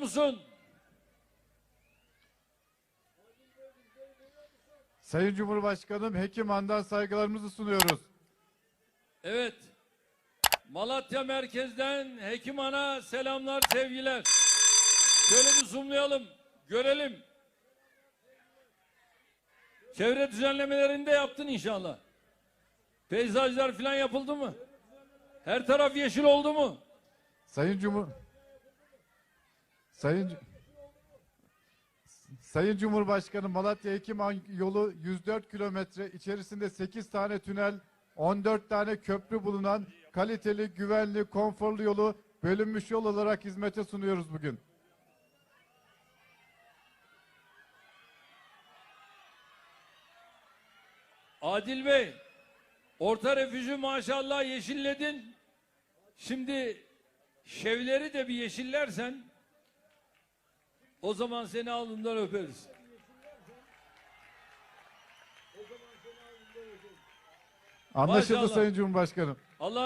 musun? Sayın Cumhurbaşkanım Hekiman'dan saygılarımızı sunuyoruz. Evet. Malatya merkezden Hekim Ana selamlar, sevgiler. Şöyle bir zoomlayalım, görelim. Çevre düzenlemelerini de yaptın inşallah. Peyzajlar falan yapıldı mı? Her taraf yeşil oldu mu? Sayın Cumhur Sayın Sayın Cumhurbaşkanı Malatya Hekiman yolu 104 kilometre içerisinde 8 tane tünel 14 tane köprü bulunan kaliteli, güvenli, konforlu yolu bölünmüş yol olarak hizmete sunuyoruz bugün. Adil Bey, orta refüjü maşallah yeşilledin. Şimdi şevleri de bir yeşillersen o zaman seni alnından öperiz. Anlaşıldı Maşallah. Sayın Cumhurbaşkanım. Allah